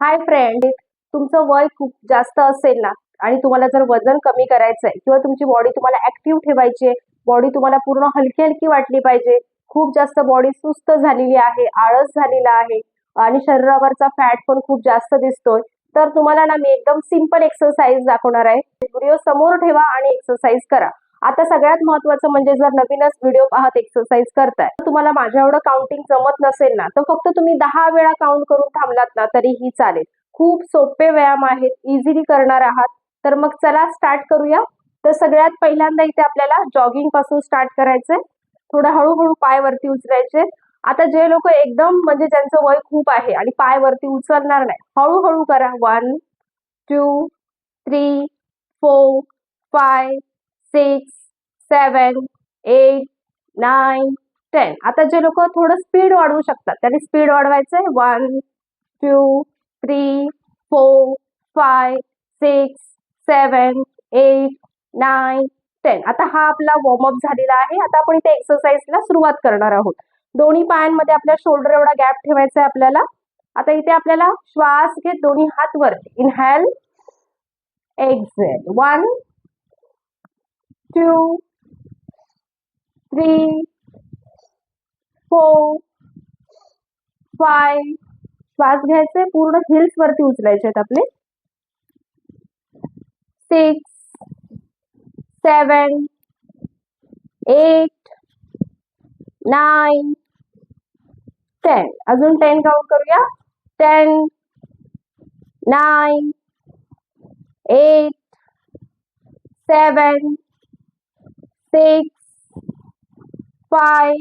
Hi friend तुमचं वय खूप जास्त असेल ना आणि तुम्हाला जर वजन कमी करायचं आहे किंवा तुमची बॉडी तुम्हाला ऍक्टिव्ह ठेवायची आहे बॉडी तुम्हाला पूर्ण हलकी हलकी वाटली पाहिजे. खूप जास्त बॉडी सुस्त झालेली आहे आळस झालेला आहे आणि शरीरावरचा फॅट पण खूप जास्त दिसतोय. तर तुम्हाला ना मी एकदम सिंपल एक्सरसाइज दाखवणार आहे. व्हिडिओ समोर ठेवा आणि एक्सरसाइज करा. आता सगळ्यात महत्वाचं म्हणजे जर नवीनच व्हिडिओ पाहत एक्सरसाइज करताय तर तुम्हाला माझ्या एवढं काउंटिंग जमत नसेल ना तर फक्त तुम्ही दहा वेळा काउंट करून थांबलात ना तरीही चालेल. खूप सोपे व्यायाम आहेत इझिली करणार आहात. तर मग चला स्टार्ट करूया. तर सगळ्यात पहिल्यांदा इथे आपल्याला जॉगिंगपासून स्टार्ट करायचंय. थोडं हळूहळू पाय वरती उचलायचे. आता जे लोक एकदम म्हणजे ज्यांचं वय खूप आहे आणि पाय वरती उचलणार नाही हळूहळू करा. One two three four five six seven eight nine ten. आता जे लोक थोडं स्पीड वाढवू शकतात त्यांनी स्पीड वाढवायचं आहे one two three four five six seven eight nine ten. आता हा आपला वॉर्मअप झालेला आहे. आता आपण इथे एक्सरसाइजला सुरुवात करणार आहोत. दोन्ही पायांमध्ये आपल्या शोल्डर एवढा गॅप ठेवायचा आहे आपल्याला. आता इथे आपल्याला श्वास घेत दोन्ही हात वरती. Inhale exhale one two, three four five श्वास घ्यायचे पूर्ण हिल्स वरती उचलायचे आहेत आपले. Six seven eight nine ten अजून टेन काउंट करूया. Ten nine eight seven six five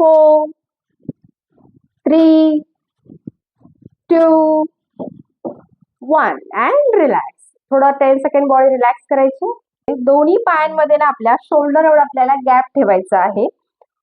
four three two, one and relax थोडं टेन सेकंड बॉडी रिलॅक्स करायची. दोन्ही पायांमध्ये ना आपल्या शोल्डर एवढा आपल्याला गॅप ठेवायचा आहे.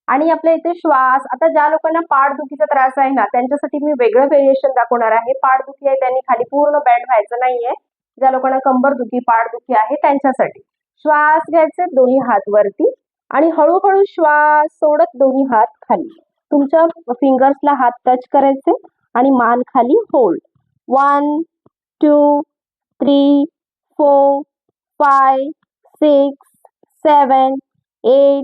आणि आपल्या इथे श्वास. आता ज्या लोकांना पाठदुखीचा त्रास आहे ना त्यांच्यासाठी मी वेगळं व्हेरिएशन दाखवणार आहे. पाठदुखी आहे त्यांनी खाली पूर्ण बँड व्हायचं नाहीये. ज्या लोकांना कंबर दुखी पाठदुखी आहे त्यांच्यासाठी. श्वास घ्यायचे दोन्ही हात वरती आणि हळूहळू श्वास सोडत दोन्ही हात खाली. तुमच्या फिंगर्सला हात टच करायचे आणि मान खाली hold one two three four five six seven eight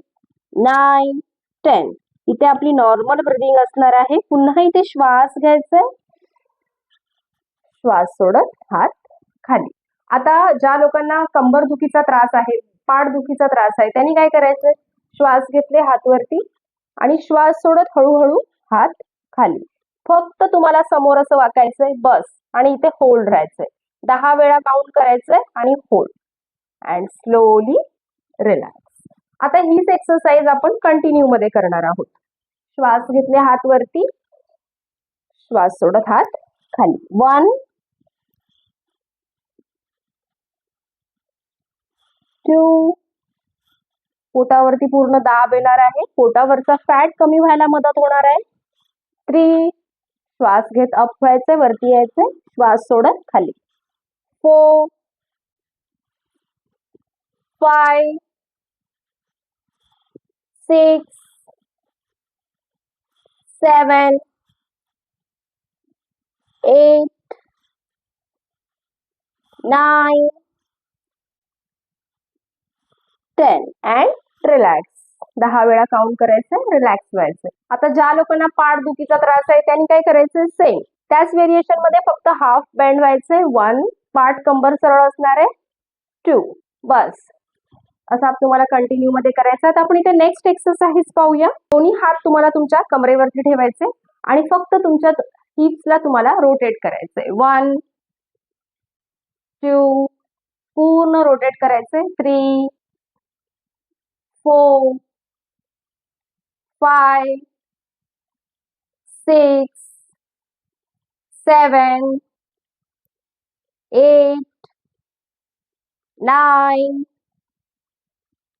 nine ten इथे आपली नॉर्मल ब्रिदिंग असणार आहे. पुन्हा इथे श्वास घ्यायचा श्वास सोडत हात खाली. आता ज्या लोकांना कंबर दुखीचा त्रास आहे पाठ दुखीचा त्रास आहे त्यांनी काय करायचं? श्वास घेतले हात वरती आणि श्वास सोडत हळूहळू हात खाली. फक्त तुम्हाला समोर असं वाकायचंय बस. आणि इथे होल्ड राहायचंय. दहा वेळा काउंट करायचंय आणि होल्ड अँड स्लोली रिलॅक्स आता हीच एक्सरसाइज आपण कंटिन्यू मध्ये करणार आहोत. श्वास घेतले हात वरती श्वास सोडत हात खाली. वन टू पोटावरती पूर्ण दाब येणार आहे. पोटावरचा फॅट कमी व्हायला मदत होणार आहे. थ्री श्वास घेत अप व्हायचे वरती यायचे श्वास सोडत खाली. Four five six seven eight nine ten and relax दहा वेळा काउंट करायचं रिलॅक्स व्हायचं आता ज्या लोकांना पाठदुखीचा त्रास आहे त्यांनी काय करायचं सेम त्याच व्हेरिएशनमध्ये फक्त हाफ बँड व्हायचंय. वन पाठ कंबर सरळ असणार आहे. टू बस. असं तुम्हाला कंटिन्यू मध्ये करायचं तर आपण इथे नेक्स्ट एक्सरसाइज पाहूया. दोन्ही हात तुम्हाला तुमच्या कमरेवरती ठेवायचे आणि फक्त तुमच्या हिप्सला तुम्हाला रोटेट करायचंय. वन टू पूर्ण रोटेट करायचंय. Three four, five six seven eight nine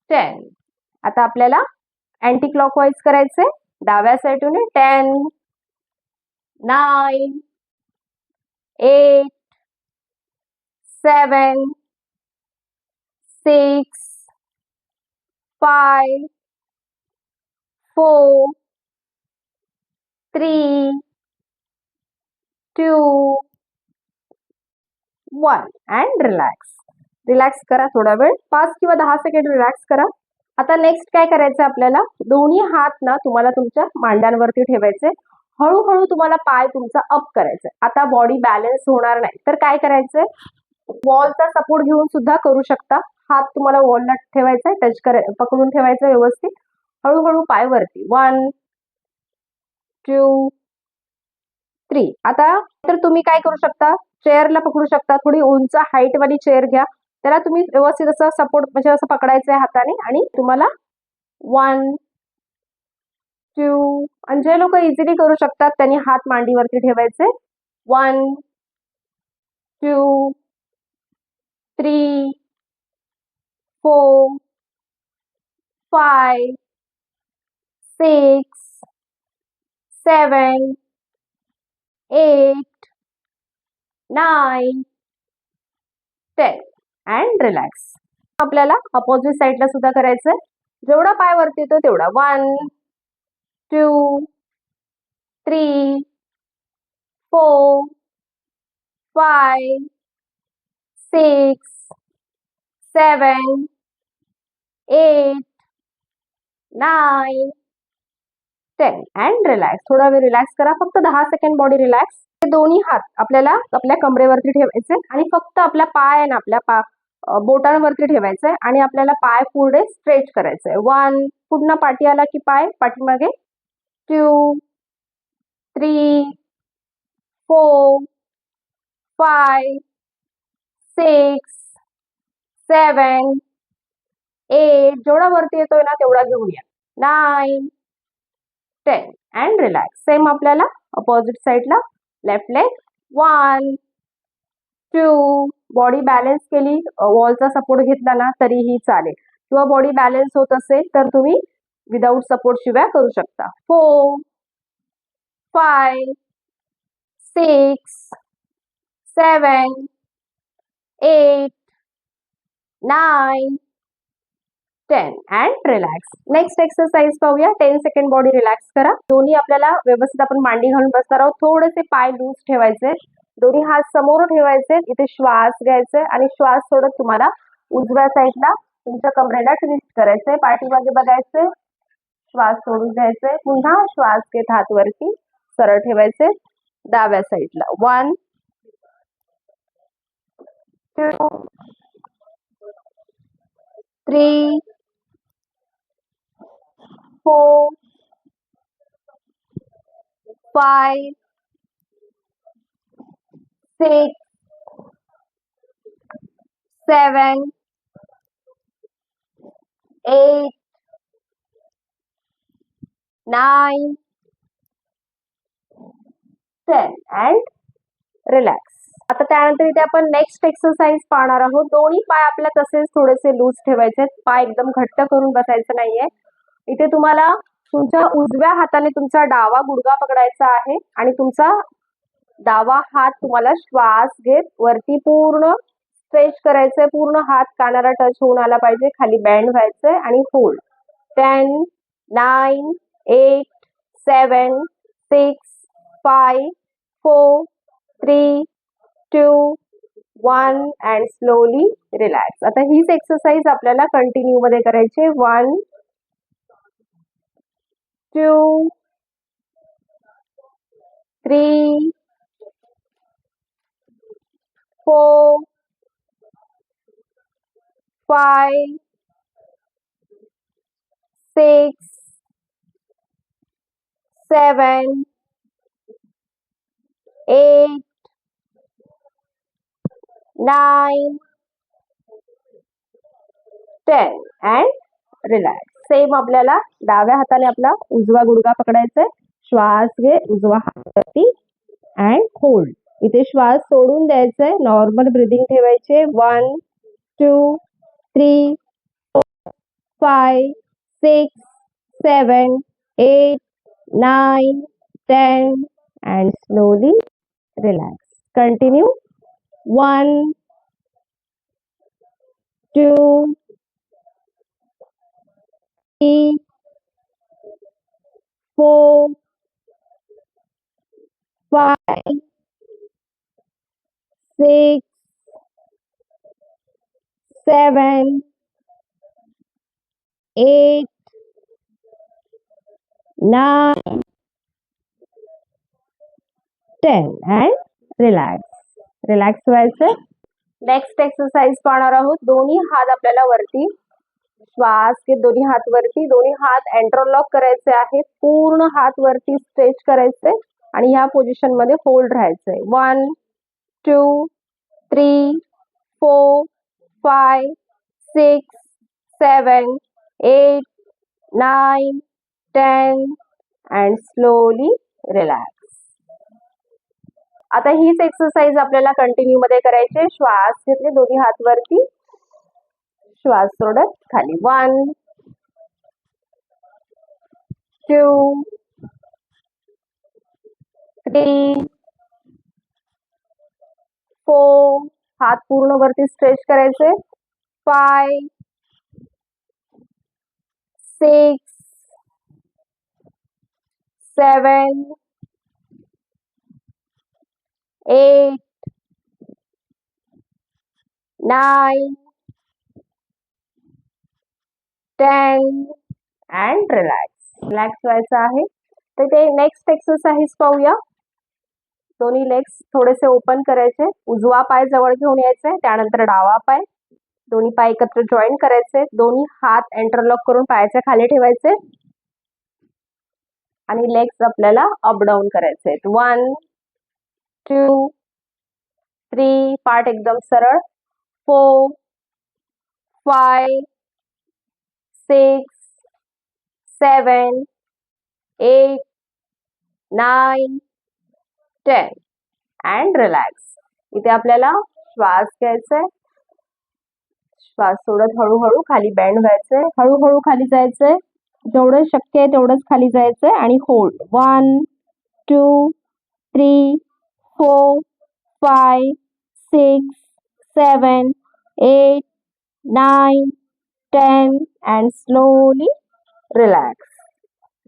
ten आता आपल्याला अँटी क्लॉकवाईज करायचंय. डाव्या साईडून ten nine eight seven six five four three two, one and relax relax करा थोडा वेळ. पाच किंवा दहा सेकंड रिलॅक्स करा. आता नेक्स्ट काय करायचं आपल्याला? दोन्ही हात ना तुम्हाला तुमच्या मांड्यांवरती ठेवायचे. हळूहळू तुम्हाला पाय तुमचा अप करायचा. आता बॉडी बॅलन्स होणार नाही. तर काय करायचंय? वॉलचा सपोर्ट घेऊन सुद्धा करू शकता. हात तुम्हाला वॉलला ठेवायचा आहे टच कराय पकडून ठेवायचं व्यवस्थित. हळूहळू पाय वरती. वन टू थ्री आता तर तुम्ही काय करू शकता? चेअरला पकडू शकता. थोडी उंच हाईटवाली चेअर घ्या. त्याला तुम्ही व्यवस्थित असं सपोर्ट म्हणजे असं पकडायचं आहे हाताने आणि तुम्हाला वन टू आणि जे लोक इझिली करू शकतात त्यांनी हात मांडीवरती ठेवायचे. One two three four five six seven eight nine ten and relax आपल्याला अपोजिट साईडला सुद्धा करायचंय. जेवढा पाय वरती येतो तेवढा. One two three four five six seven eight nine ten and relax थोडा वेळ रिलॅक्स करा. फक्त दहा सेकंड बॉडी रिलॅक्स हे दोन्ही हात आपल्याला आपल्या कमरेवरती ठेवायचे आणि फक्त आपला पाय आहे ना आपल्या पा बोटांवरती ठेवायचंय आणि आपल्याला पाय पुढे स्ट्रेच करायचंय वन पूर्ण पाठी आला की पाय पाठीमागे. Two three four five six seven eight जेवढा वरती येतोय ना तेवढा घेऊया. Nine ten and relax same आपल्याला अपोजिट साईडला left leg one two body balance केली. वॉलचा सपोर्ट घेतला ना तरीही चालेल. किंवा बॉडी बॅलन्स होत असेल तर तुम्ही विदाऊट सपोर्ट शिवाय करू शकता. Four five six seven eight nine ten and relax next exercise पाहूया. टेन सेकंड बॉडी रिलॅक्स करा. दोन्ही आपल्याला व्यवस्थित आपण मांडी घालून बसणार आहोत. थोडेसे पाय लूज ठेवायचे. दोन्ही हात समोर ठेवायचे. इथे श्वास घ्यायचे आणि श्वास सोडत तुम्हाला उजव्या साईडला तुमच्या कमरेला ट्विस्ट करायचंय पाठीमागे बघायचे. श्वास सोडून घ्यायचे. पुन्हा श्वास घेत हात वरती सरळ ठेवायचे. डाव्या साईडला one two three four, five, six, seven, eight, nine, ten. And relax आता त्यानंतर इथे आपण नेक्स्ट एक्सरसाइज पाहणार आहोत. दोन्ही पाय आपल्या तसेच थोडेसे लूज ठेवायचे पाय एकदम घट्ट करून बसायचं नाहीये. इथे तुम्हाला तुमच्या उजव्या हाताने तुमचा डावा गुडघा पकडायचा आहे आणि तुमचा डावा हात तुम्हाला श्वास घेत वरती पूर्ण स्ट्रेच करायचंय पूर्ण हात कानाला टच होऊन आला पाहिजे खाली बँड व्हायचंय आणि hold ten nine eight seven six five four three two one and slowly relax आता हीच एक्सरसाइज आपल्याला कंटिन्यू मध्ये करायची one two, three, four, five, six, seven, eight, nine, ten and relax. Same आपल्याला डाव्या हाताने आपला उजवा गुडघा पकडायचा आहे. श्वास घे उजवा हातावरती. अँड होल्ड इथे श्वास सोडून द्यायचा आहे. नॉर्मल ब्रिदिंग ठेवायचे. One two three five six seven eight nine ten and slowly relax continue one two three, four, five, six seven eight nine ten and relax relax व्हायचं नेक्स्ट एक्सरसाइज पाहणार आहोत. दोन्ही हात आपल्याला वरती श्वास घेत दोन्ही हात वरती दोन्ही हात एंटरलॉक करायचे आहेत पूर्ण हात वरती स्ट्रेच करायचे आणि ह्या पोझिशनमध्ये होल्ड राहायचंय. One two three four five six seven eight nine ten and slowly relax आता हीच एक्सरसाइज आपल्याला कंटिन्यू मध्ये करायची श्वास घेतले दोन्ही हात वरती. श्वास सोडत खाली. वन टू थ्री फोर हात पूर्ण वरती स्ट्रेच करायचे. Five six seven eight nine ten and relax relax व्हायचं आहे. तर ते नेक्स्ट एक्सरसाइज पाहूया. दोन्ही लेग्स थोडेसे ओपन करायचे. उजवा पाय जवळ घेऊन यायचे. त्यानंतर डावा पाय. दोन्ही पाय एकत्र जॉईन करायचे. दोन्ही हात एंटरलॉक करून पायाच्या खाली ठेवायचे. आणि लेग्स आपल्याला अप डाऊन करायचे वन टू थ्री पार्ट एकदम सरळ. Four five six seven eight nine ten. And relax इथे आपल्याला श्वास घ्यायचा आहे श्वास सोडत हळूहळू खाली बँड व्हायचंय. हळूहळू खाली जायचंय. जेवढं शक्य आहे तेवढंच खाली जायचंय. आणि hold one two three four five six seven eight nine ten and slowly relax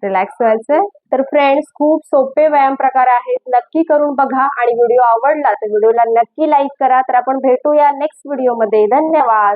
relax व्हायचंय. तर फ्रेंड्स खूप सोपे व्यायाम प्रकार आहेत. नक्की करून बघा. आणि व्हिडिओ आवडला तर व्हिडिओला नक्की लाईक करा. तर आपण भेटूया नेक्स्ट व्हिडिओमध्ये धन्यवाद.